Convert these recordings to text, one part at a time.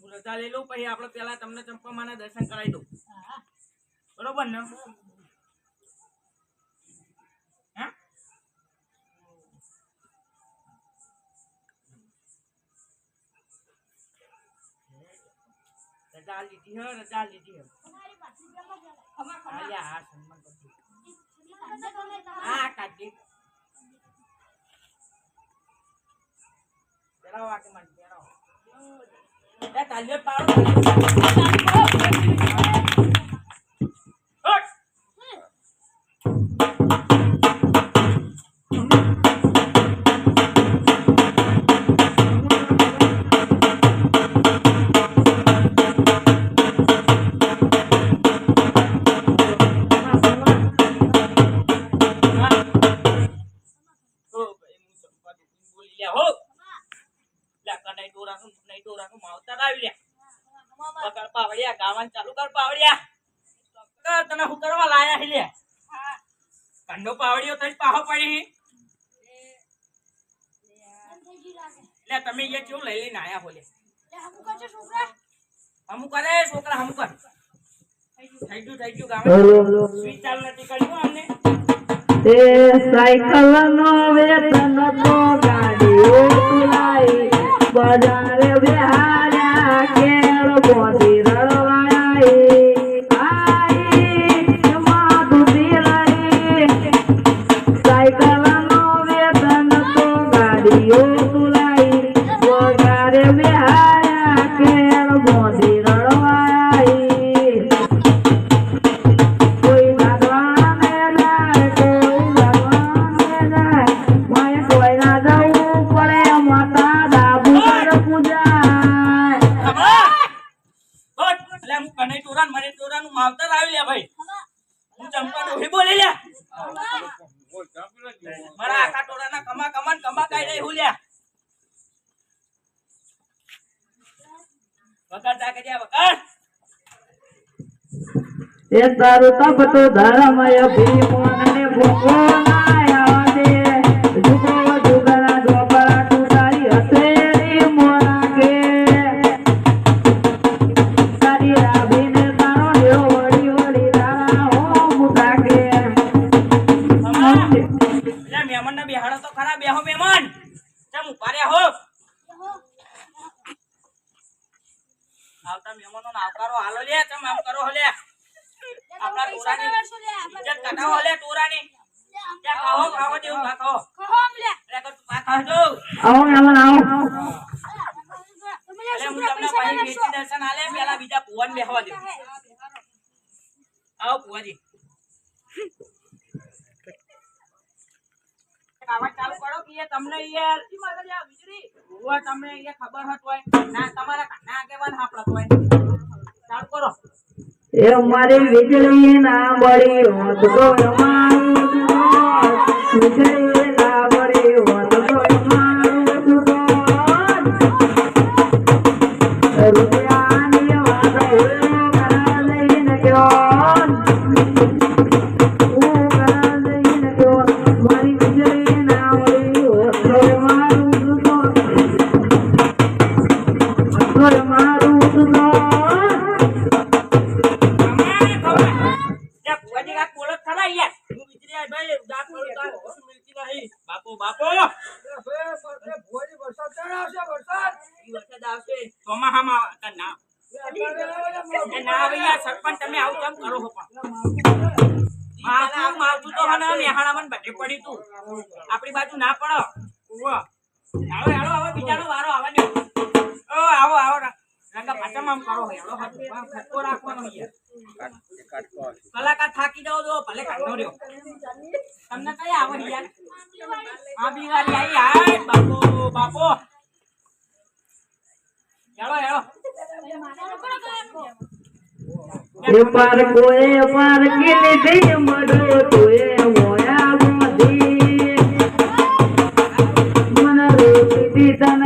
હું રજા લઈ લઉં પછી આપણે પેલા તમને ચંપામાના દર્શન કરાવી દઉં. હા બરોબર ને? હે રજા લીધી હે રજા લીધી હે. ખમા હા સન્માન કરજો હા કાઢી પેલા વાકે મને પેલા એ પાવડિયા ગાવાનું ચાલુ કર પાવડિયા. તને હું કરવા લાયા હી લે? કંડો પાવડિયો થઈ પાહો પડી લે તમે એ કેવું લઈ લઈને આયા બોલે અમુક કરે છોકરા અમુક કર. થઈ ગયું થઈ ગયું ગાવાનું. સ્વીચ ચાલુ નથી કર્યું અમને. તે સાયકલ નો વેતન તો ગાડીઓ તુલાઈ બજારે બેહાર્યા કેળ બોધી તારું તપ તો ધર્મય ને ભૂખો તું ખરા મહેમાન. ચમ હો. આવતા મહેમાનો આવકારો હાલો લે, ચમ આમ કરો ટોરાની ઇજ્જત ટોરાની ખાઓ કર તું ખાજો. આવો આવો હું. તમને પછી વેચી દર્શન આલે પેલા બીજા ભુવન બેહવા દે. આવો ભુવાજી. ખાવા ચાલુ કરો કે યાર તમને યાર ભુવા તમને યાર ખબર હોત હોય. ના તમારા કાના આગેવાન હાપડત હોય. ચાલુ કરો. એ મારી વીજળી ના બળી હોત તો જુગાર. વીજળી ના બળી તો ભલે કાઢો રહ્યો. તમને મડો તોએ મોયા મોધી મન રોતી તન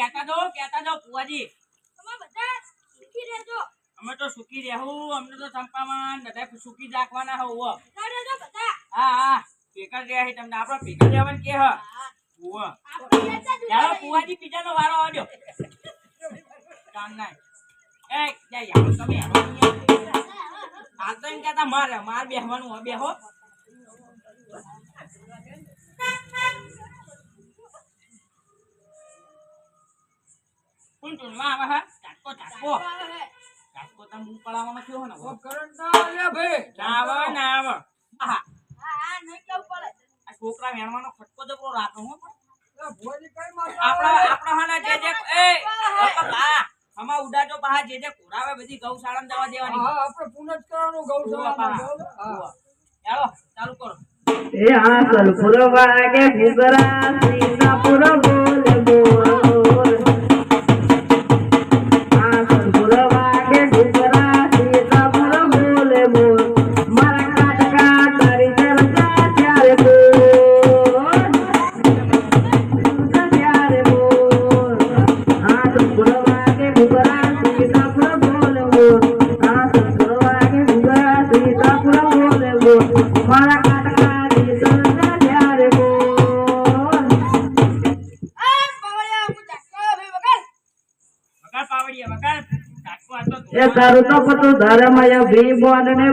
આ કહેતા દો કહેતા દો ફુવાજી અમે તો સુખી રહેવું અમને તો ચંપામાં બધા સુખી રાખવાના હોવ હા. હા ભેગા રહ્યા છે તમને. આપણે ભેગા રહેવાનું કે હા? હોવ ચાલો ફુવાજી બીજાનો વારો આવ્યો કામ ના તમે હાલ તો એમ કહેતા મારે માર બેહવાનું બેહો. કોણ ટોળવા આવે હા? ચાટકો ચાટકો ચાટકો તમે મું પડાવવાનો થયો ને ના આવે ના આવે. આહા. આ છોકરા વેણવાનો ખટકો જબરો રાખો હો. આપણા આપણા હાના જે જે એ બાપા બા ઉડાજો બહાર જે જે કોરાવે બધી ગૌશાળામાં જવા દેવાની. ઉવા બા. ઉવા. ચાલો ચાલુ કરો. એ સલપુર વાગે તારું તો પતું ધર્મય ભીબોન ને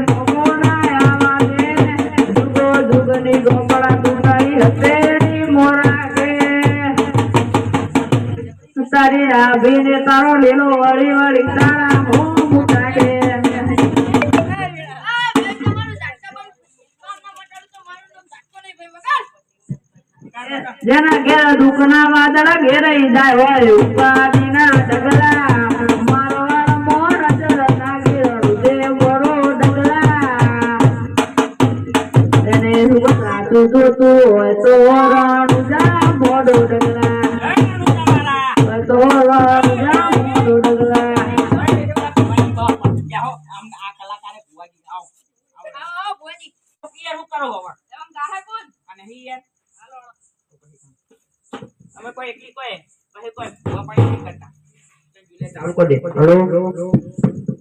જુગો જુગની ગોપળા તુંડાઈ હતેડી મોરાગે. તારી આભીને તારો લીલો વળી વળી તારા જેના ઘેર દુઃખના વાદળ ઘેરાઈ જાય હોય ઉપાધિ ના મારો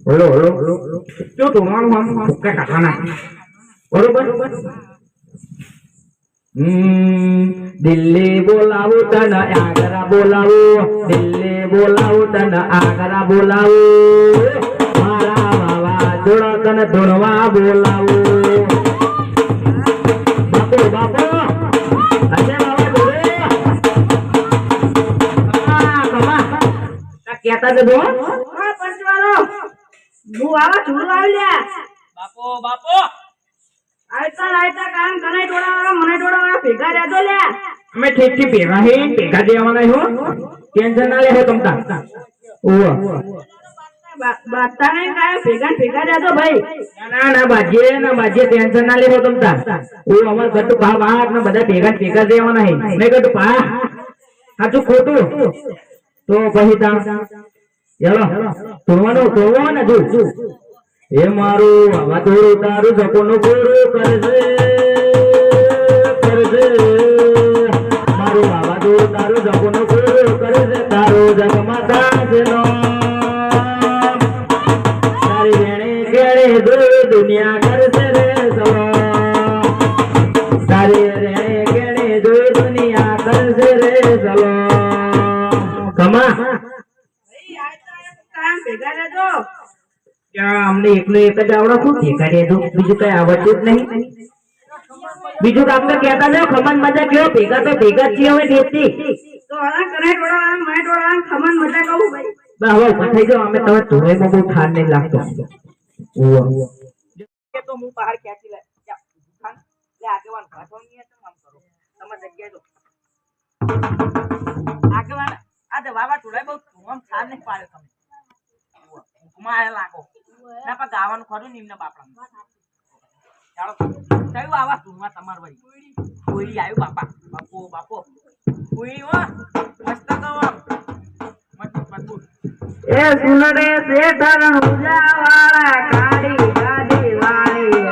હલો હલો હલો જો તો મારું આમ કઈ કાઢવાના બરોબર દિલ્હી બોલાવું તને આગરા બોલાવું. દિલ્હી બોલાવું તને આગરા બોલાવું. મારા બાવા જોડો તને ધૂણવા બોલાવું. બાપો બાપુ. કેતા જજો હા પંચવાળો. હું આવા ચૂડું આવ્યા બાપો બાપો. આયતા આયતા કામ કને ટોળાવાળા મને ટોળાવાળા ભેગા રહેજો લ્યા અમે ઠીકથી ભેગા હે ભેગા દેવાના હો. ટેન્શન ના લે તમતા ઓવો બાતા ને કાય ભેગા ને ભેગા રહેજો ભાઈ. ના ના ના ના બાજે ટેન્શન ના લે તમતા ઓ અમાર ગટુ ભા વાત ના બધા ભેગા ભેગા દેવાના હે. નહીં ગટુ પા સાચું ખોટું. તો પછી તા યલો તોવાનું તોવાનું જો એ મારું આવા થોડું તારું સપનું પૂરું કરશે કરશે. મારું આવા થોડું તારું સપનું પૂરું કરશે, તારું જગમાં થશે નો તારી વેણે કેળે દુનિયા ત્યાં અમને એકલું એક જ આવડે શું? દેખાડે તો બીજું કઈ આવડતું જ નહીં. બીજું કામ તો કહેતા જાઓ ખમણ મજા કેવો? ભેગા તો ભેગા છીએ હવે દેશથી. તો ખમણ મજા કહું ભાઈ. બા હવે ઊભા થઈ જાઓ અમે તમે ધોળાઈમાં બહુ ઠાર નહીં લાગતો. ઉવ્વ. તો હું બહાર ક્યાંથી લે જા, ખાન. લે આગેવાન ભાષો નહીં તો આમ કરો. તમે જગ્યાએ જો. આગેવાન આ તો વાવા ટોળાય બહુ આમ નહીં પાડ્યો તમે. હુકમાં લાગો. ના પણ ગાવાનું ખરું નિમ્ન બાપડા ચાલો કયું આવા ધૂનમાં તમાર વળી કોઈડી આવ્યું બાપા. બાપો બાપો. કોઈડી હો. મસ્ત ગવા આમ. મજબૂત મજબૂત એ સુનરે શેઠણ ઉજાવાળા કાળી ગાડી વાળી.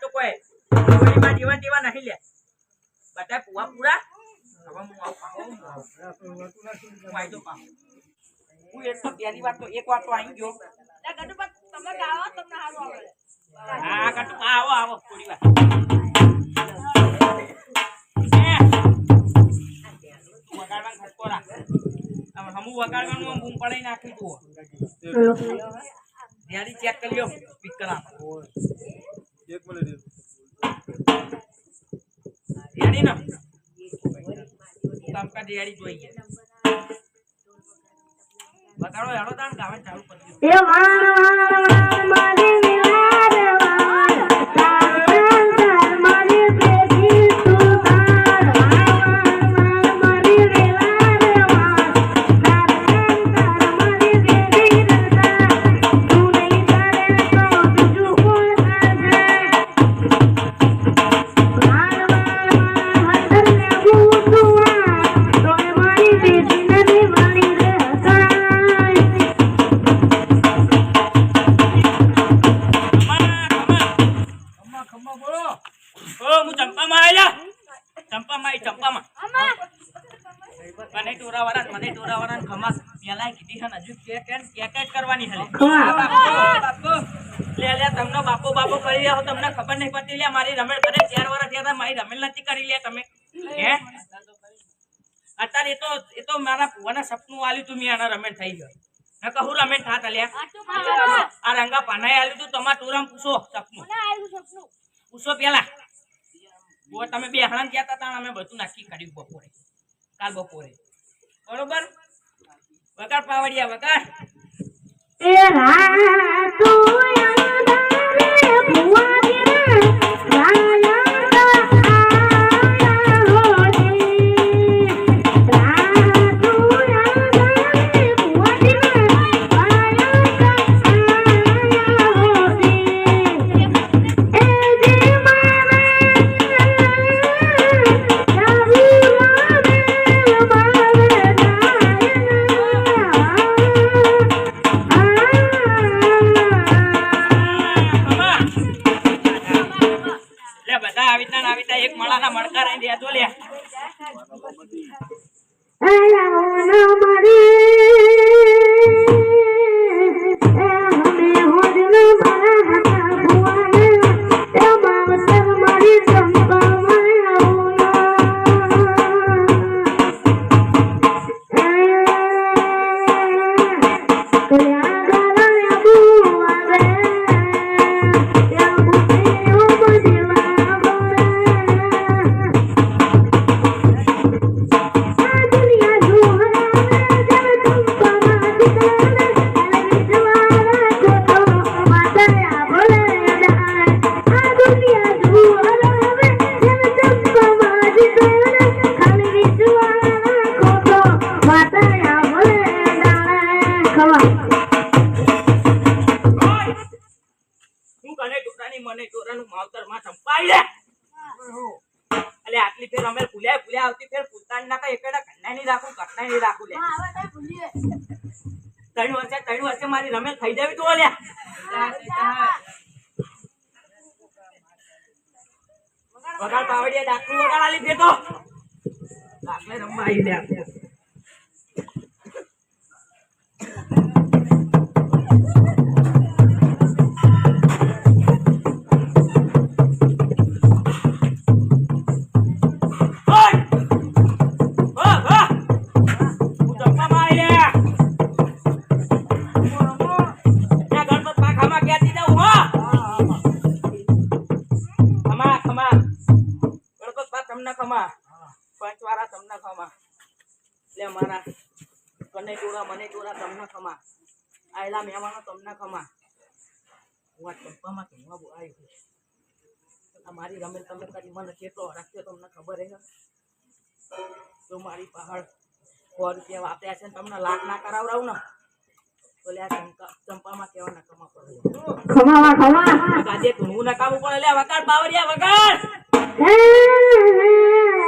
તો કોઈ કોઈમાં જીવન જીવન નહીં લે. બધા પુવા પૂરા. હવે હું આવું, આવું, હું આવું. હું આઈ હું એક તો પહેલી વાત તો એક વાર તો આવી ગયો. તમે આવો તમને સારું આવડે. હા કટુ આવો આવો થોડી વાર. વગાડવાનો ખટકો રાખ. હમું વગાડવાનું બૂમ પડાઈ નાખી જુઓ. ધ્યાની ચેક કરી લ્યો સ્પીકર મિનિટ ધ્યાની ના? કામકા દિયાળી જોઈએ બતાડો હેડો તાણ ગાવાનું ચાલુ કરી. એ વાણ મારી વિલારે રંગા પાનાએ આલ્યું તું તમાર ટુરામ પૂછો સપનું. પૂછો પેલા. બો તમે બે હણાન ગયા હતા અમે બધું નક્કી કર્યું બપોરે. કાલ બપોરે. બરોબર? વગર પાવડિયા વગર એ રાતો યાદારે ભુવાજીને Ay, la મને ટોરાનું માવતરમાં ચંપાઈ દે એટલે આટલી ફેર અમે ભૂલ્યા ભૂલ્યા આવતી ફેર પૂછતા ના કઈ એકડા કન્ના નહીં રાખું કટના નહીં રાખું લે. ત્રણ વર્ષે ત્રણ વર્ષે મારી રમેલ થઈ જવી તો લ્યા વગાડ પાવડિયા ડાકુ વગાડ આલી ફેર તો. રમવા આવી દે ઓય! ખમા. તમને ખમા. એટલે મારા કને ચોરા મને ચોરા તમને ખમા. આયલા મહેમાનો તમને ખમા. કહેવા. આ મારી રમેલ તમે કરી મને કેટલો રાખ્યો તમને ખબર હે? તો મારી પહાડ સો રૂપિયા વાપર્યા છે તમને લાખ ના કરાવડાવું ને તો લે ચંપા ચંપામાં કેવા નકામા પડે. ખમા ખમા ગાજે તું નકામું પડે. લે વગાડ બાવરિયા વગાડ!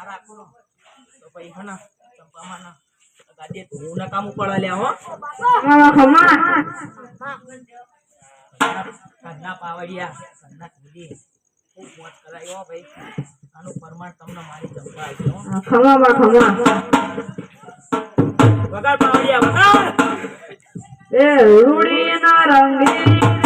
હાજર ના રાખો ને તો પછી હે ચંપામાં ના ગાજે તું નકામું પડે લે હો. ઘરના પાવડિયા ઘરના કીધી ખૂબ મોજ કરાવી હો ભાઈ. આનું પ્રમાણ તમને મારી ચંપા ખમા ખમા વગાડ પાવડિયા વગાડ! એ રૂડી ના રંગી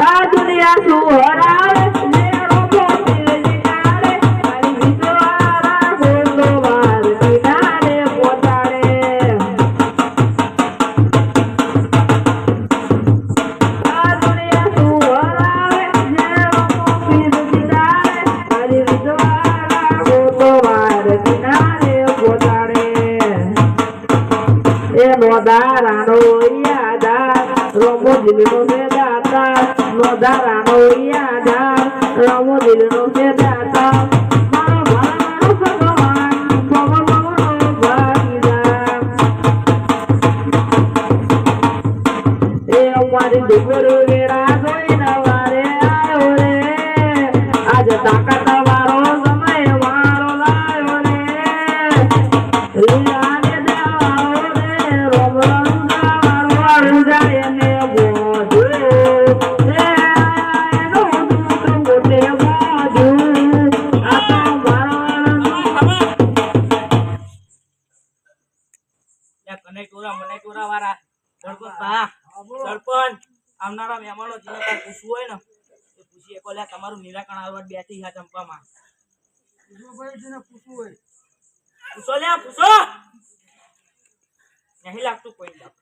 આ દુનિયા શું મેરો টাকা ગોપાલજીને પૂછવું હોય. પૂછો લે પૂછો. નહીં લાગતું કોઈ ડક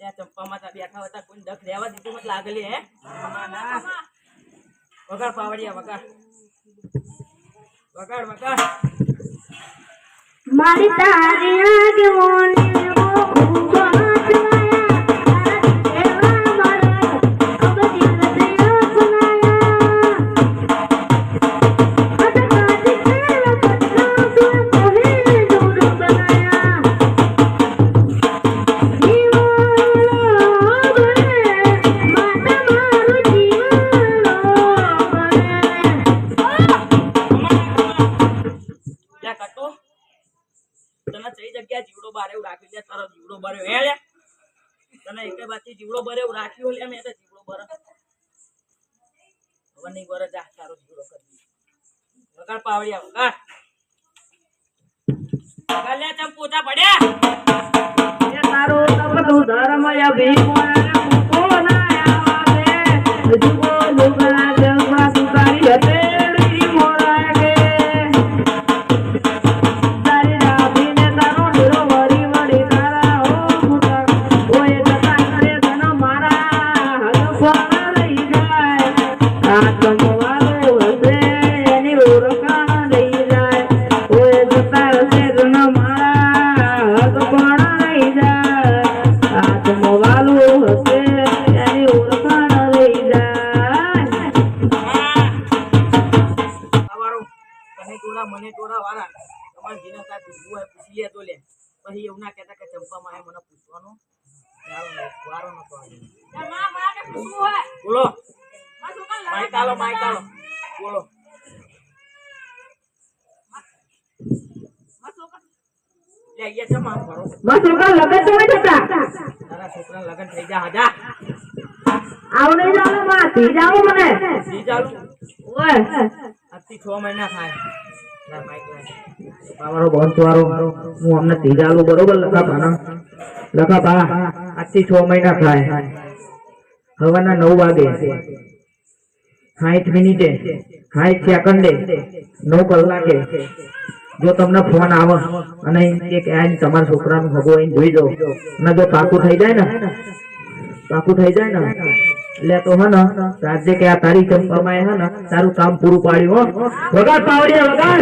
બે ચંપા માતા બેઠા હતા કોઈ દખ લેવા દીધું મત લાગેલી હે? વગર પાવડિયા વગર વગર વગર મારી તારી આગેવાની છોકરા લગન તમે થતા છોકરા લગન થઈ જા હજા. આવ જાવમાં તી જાવ મને. તી જાવ ઓય. આથી 6 મહિના થાય. મારો હું અમને તીજાલું બરોબર લખા પાના લખા પા છ મહિના થાય. હવાના નવ વાગે. સાઠ મિનિટે. સાઠ સેકન્ડે નવ કલાકે. જો તમને ફોન આવે અને કે આઈને તમારા છોકરાનું ભગો આઈને જોઈ જાવ અને જો પાકું થઈ જાય ને, પાકું થઈ જાય ને, એટલે તો હે ને રાજ્ય કે આ તારી ચંપામાં હે ને તારું કામ પૂરું પાડ્યું હો. વગર પાવડીએ વગર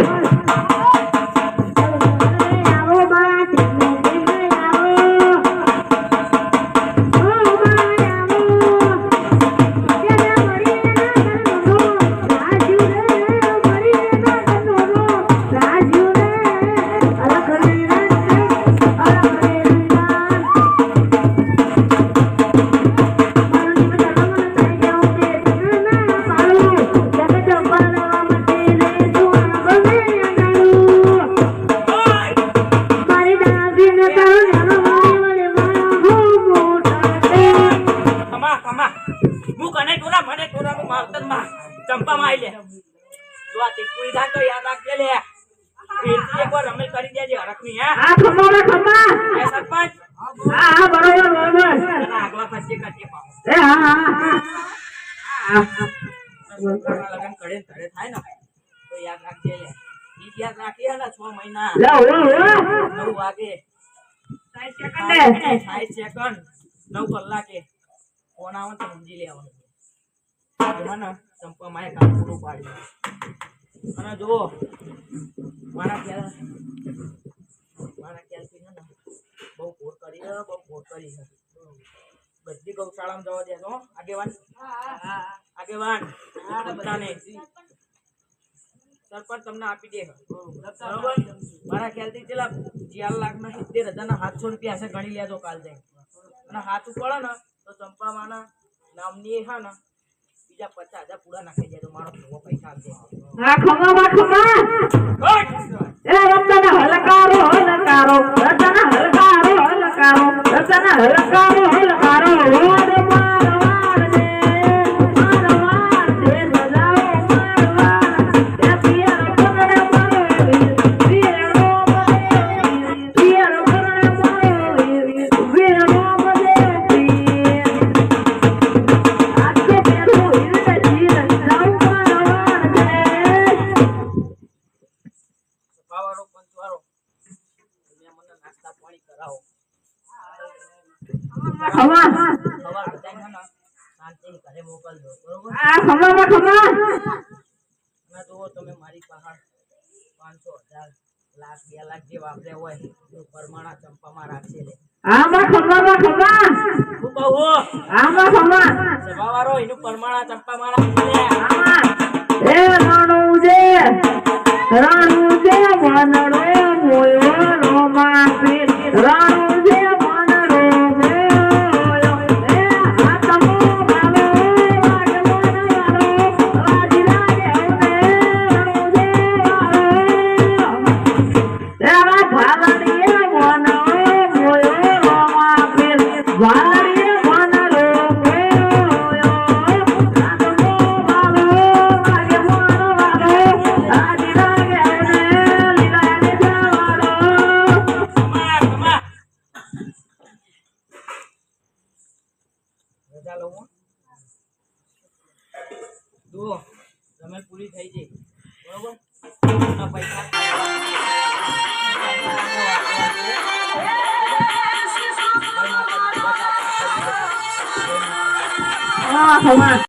સાઈઠ સેકન્ડ નવ કલાકે ફોન લેવાનું જોવાના મારે કામ પૂરું અને જુઓ મારા ખ્યાલ મારા બહુ ઘોર કરી છે બહુ ઘોર કરી બધી ગૌશાળામાં જવા દે તો. આગેવાન. આગેવાન. બધાને. સરપંચ તમને આપી દે. બરોબર. મારા ખ્યાલથી ચેલા ચાર લાખ ના સિત્તેર હજાર ના સાતસો રૂપિયા હશે ગણી લેજો કાલ જાય અને હાથ પડે ને તો ચંપામાના નામની હા ને બીજા પચાસ હજાર પૂરા નાખી જાય તો મારો નવો પૈસા આપજો. રાખમા રાખમા હલકારો હલકારો હલકારો હલકારો હલકારો હલકારો. બે જે વાપર્યા હોય એનું પરમાણા ચંપામાં રાખશે લે આમાં એનું પરમાણા ચંપામાં રાખશે આમાં. એ રાણું જે રાણું જે વાનડો મોયો રોમા